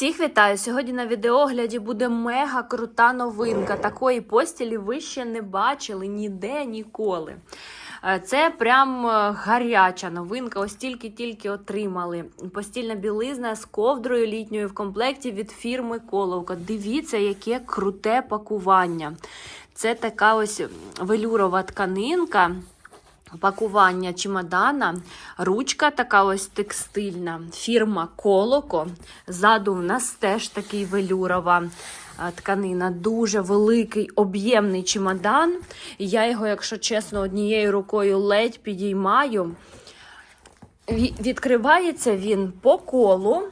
Всіх вітаю! Сьогодні на відеогляді буде мега крута новинка. Такої постілі ви ще не бачили ніде ніколи. Е, Це прям е, гаряча новинка. Ось тільки-тільки отримали. Постільна білизна з ковдрою літньою в комплекті від фірми Коловка. Дивіться, яке круте пакування. Це така ось велюрова тканинка. Пакування чемодана, ручка така ось текстильна, фірма Колоко. Ззаду в нас теж такий велюрова тканина. Дуже великий об'ємний чемодан. Я його, якщо чесно, однією рукою ледь підіймаю. Відкривається він по колу.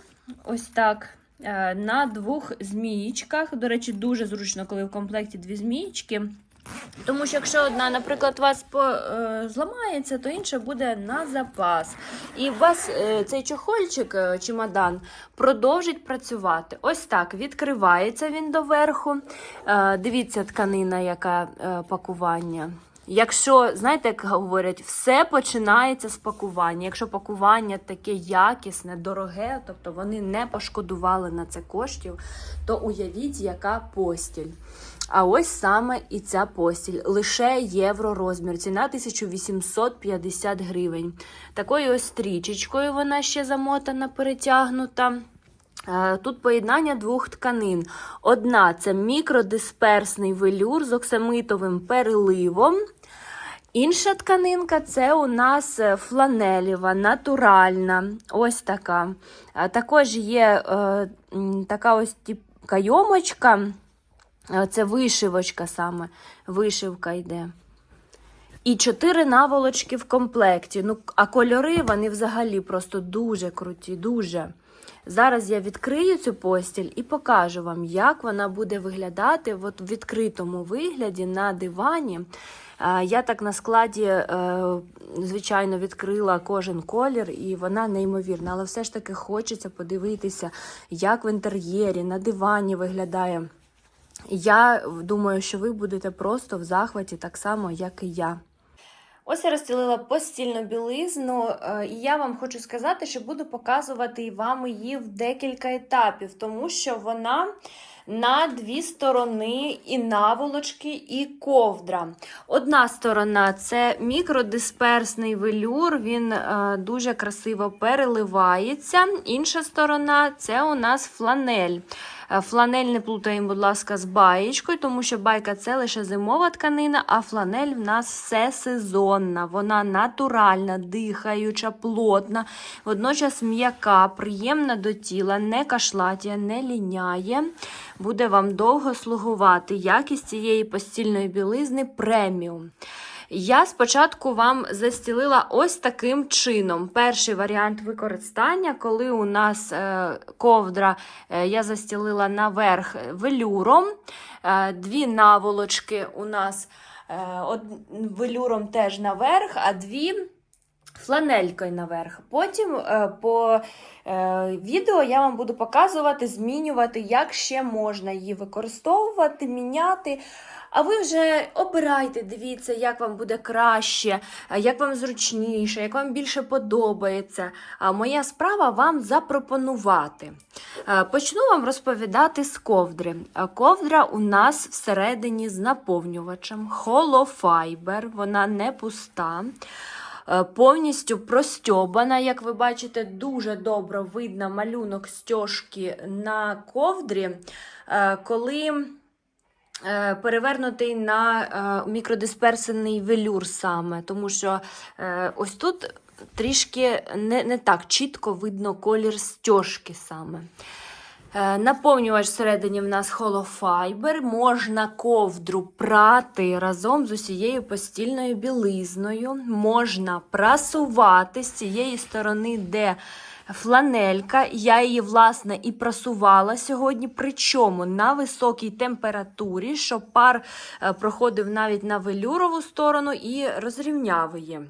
Ось так. е, На двох змієчках. До речі, дуже зручно, коли в комплекті дві змієчки. Тому що якщо одна, наприклад, у вас по, е, зламається, то інша буде на запас. І у вас е, цей чохольчик, е, чемодан, продовжить працювати. Ось так відкривається він доверху. Е, дивіться, тканина, яка е, пакування. Якщо, знаєте, як говорять, все починається з пакування. Якщо пакування таке якісне, дороге, тобто вони не пошкодували на це коштів, то уявіть, яка постіль. А ось саме і ця постіль. Лише євро розмір. Ціна 1850 гривень. Такою ось стрічечкою вона ще замотана, перетягнута. Е, Тут поєднання двох тканин. Одна це мікродисперсний велюр з оксамитовим переливом. Інша тканинка це у нас е, фланелєва, натуральна. Ось така. Також є е, така ось кайомочка. Е, Це вишивочка саме. Вишивка йде. І чотири наволочки в комплекті. Ну, а кольори вони взагалі просто дуже круті, дуже. Зараз я відкрию цю постіль і покажу вам, як вона буде виглядати в відкритому вигляді на дивані. Я так на складі, е, звичайно, відкрила кожен колір, і вона неймовірна. Але все ж таки хочеться подивитися, як в інтер'єрі, на дивані виглядає. Я думаю, що ви будете просто в захваті так само, як і я. Ось я розділила постільну білизну, е, і я вам хочу сказати, що буду показувати вам її в декілька етапів, тому що вона на дві сторони і наволочки, і ковдра. Одна сторона це мікродисперсний велюр, він е, дуже красиво переливається. Інша сторона це у нас фланель. Е, Фланель не плутаємо, будь ласка, з баєчкою, тому що байка це лише зимова тканина, а фланель в нас все сезонна. Вона натуральна, дихаюча, плотна, водночас м'яка, приємна до тіла, не кашлатія, не ліняє. Буде вам довго слугувати. Якість цієї постільної білизни преміум. Я спочатку вам застілила ось таким чином. Перший варіант використання, коли у нас е, ковдра е, я застілила наверх велюром, е, дві наволочки у нас велюром теж наверх, а дві фланелькою наверх. Потім е, по е, відео я вам буду показувати, змінювати, як ще можна її використовувати, міняти. А ви вже обирайте, дивіться, як вам буде краще, е, як вам зручніше, як вам більше подобається. Моя справа вам запропонувати. Почну вам розповідати з ковдри. Ковдра у нас всередині з наповнювачем, холофайбер, вона не пуста. Е, Повністю простьобана, як ви бачите, дуже добре видно малюнок стяжки на ковдрі, е, коли е, перевернутий на мікродисперсний велюр саме, тому що ось тут трішки не, не так чітко видно колір стяжки саме. Е, Наповнювач всередині в нас холофайбер. Можна ковдру прати разом з усією постільною білизною. Можна прасувати з цієї сторони, де фланелька. Я її, власне, і прасувала сьогодні, причому на високій температурі, щоб пар е, проходив навіть на велюрову сторону і розрівняв її.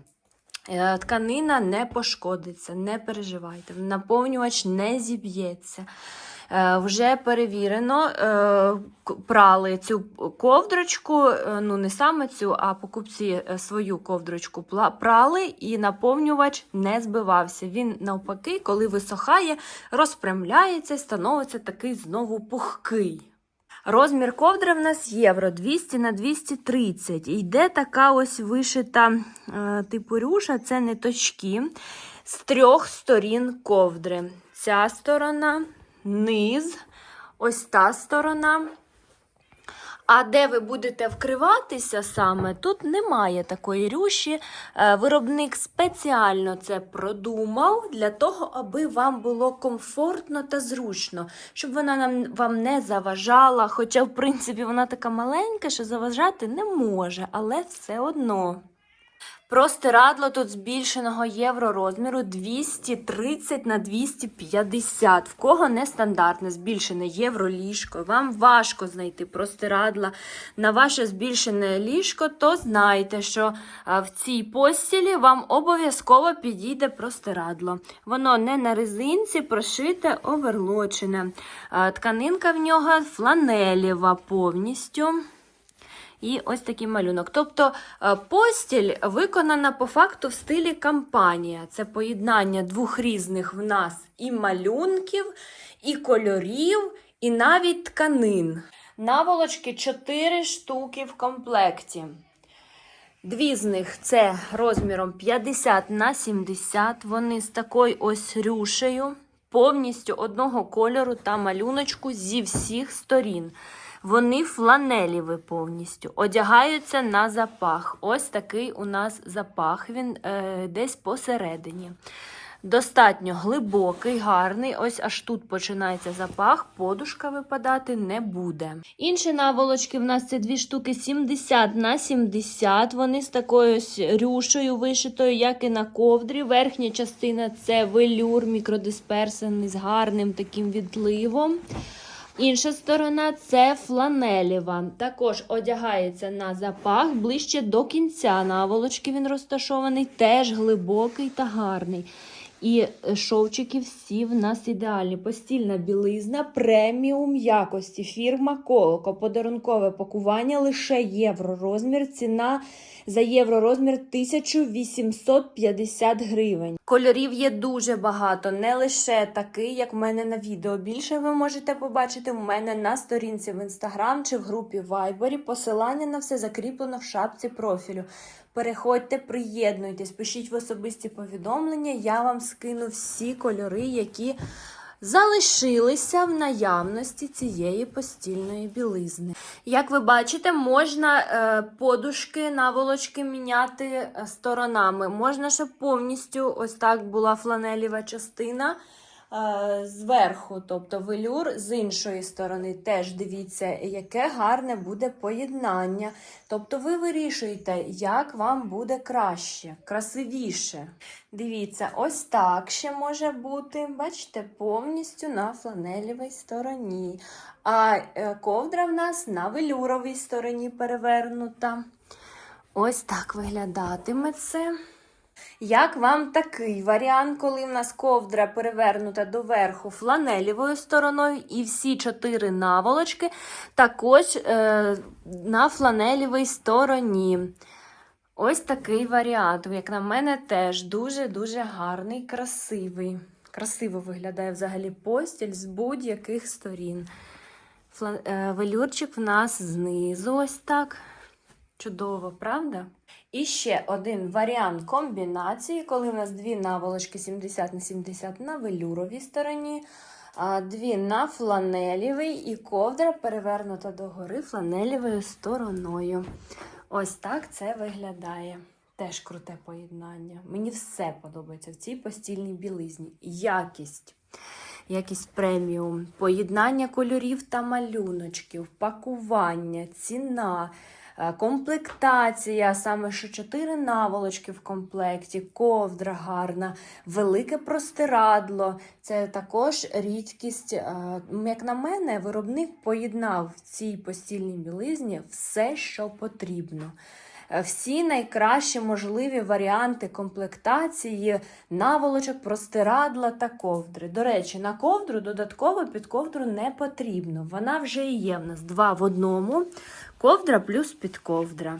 Е, Тканина не пошкодиться, не переживайте. Наповнювач не зіб'ється. Е, Вже перевірено, е, прали цю ковдрочку, е, ну не саме цю, а покупці свою ковдрочку прали, і наповнювач не збивався. Він навпаки, коли висохає, розпрямляється становиться такий знову пухкий. Розмір ковдри в нас євро 200 на 230. Йде така ось вишита типу рюша, це ниточки з трьох сторін ковдри. Ця сторона, низ, ось та сторона. А де ви будете вкриватися саме, тут немає такої рюші. Е, Виробник спеціально це продумав для того, аби вам було комфортно та зручно, щоб вона вам не заважала. Хоча, в принципі, вона така маленька, що заважати не може, але все одно. Простирадло тут збільшеного євро розміру 230 на 250. В кого нестандартне збільшене євро ліжко, вам важко знайти простирадла на ваше збільшене ліжко, то знайте, що в цій постілі вам обов'язково підійде простирадло. Воно не на резинці, прошите, оверлочене. Тканинка в нього фланелєва повністю. І ось такий малюнок. Тобто е, постіль виконана по факту в стилі кампанія. Це поєднання двох різних в нас і малюнків, і кольорів, і навіть тканин. Наволочки 4 штуки в комплекті. Дві з них це розміром 50 на 70. Вони з такою ось рюшею, повністю одного кольору та малюночку зі всіх сторін. Вони фланеліві повністю, одягаються на запах. Ось такий у нас запах, він е, десь посередині. Достатньо глибокий, гарний. Ось аж тут починається запах, подушка випадати не буде. Інші наволочки в нас це дві штуки 70 на 70. Вони з такою ось рюшею вишитою, як і на ковдрі. Верхня частина це велюр мікродисперсений з гарним таким відливом. Інша сторона це фланелєва. Також одягається на запах ближче до кінця наволочки. Він розташований, теж глибокий та гарний. І шовчики всі в нас ідеальні. Постільна білизна, преміум якості, фірма Колоко, подарункове пакування лише євро розмір. Ціна за євро розмір 1850 гривень. Кольорів є дуже багато, не лише такий, як в мене на відео. Більше ви можете побачити в мене на сторінці в інстаграм чи в групі Viber. Посилання на все закріплено в шапці профілю. Переходьте, приєднуйтесь, пишіть в особисті повідомлення. Я вам скину всі кольори, які залишилися в наявності цієї постільної білизни. Як ви бачите, можна е, подушки, наволочки міняти е, сторонами. Можна, щоб повністю ось так була фланелєва частина. Е, Зверху, тобто велюр, з іншої сторони, теж дивіться, яке гарне буде поєднання. Тобто ви вирішуєте, як вам буде краще, красивіше. Дивіться, ось так ще може бути. Бачите, повністю на фланелевій стороні. А е, ковдра в нас на велюровій стороні перевернута. Ось так виглядатиме це. Як вам такий варіант, коли в нас ковдра перевернута доверху фланелівою стороною, і всі чотири наволочки також е, на фланелівій стороні. Ось такий варіант, як на мене, теж дуже-дуже гарний, красивий. Красиво виглядає взагалі постіль з будь-яких сторін. Е, Велюрчик в нас знизу, ось так. Чудово, правда? І ще один варіант комбінації, коли в нас дві наволочки 70 на 70 на велюровій стороні, дві на фланелівій і ковдра перевернута догори фланелівою стороною. Ось так це виглядає. Теж круте поєднання. Мені все подобається в цій постільній білизні. Якість. Якість преміум, поєднання кольорів та малюночків, пакування, ціна, комплектація, саме що чотири наволочки в комплекті, ковдра гарна, велике простирадло. Це також рідкість. Е, Як на мене, виробник поєднав в цій постільній білизні все, що потрібно. е, всі найкращі можливі варіанти комплектації наволочок, простирадла та ковдри. До речі, на ковдру додатково під ковдру не потрібно. Вона вже є в нас два в одному. Ковдра плюс підковдра.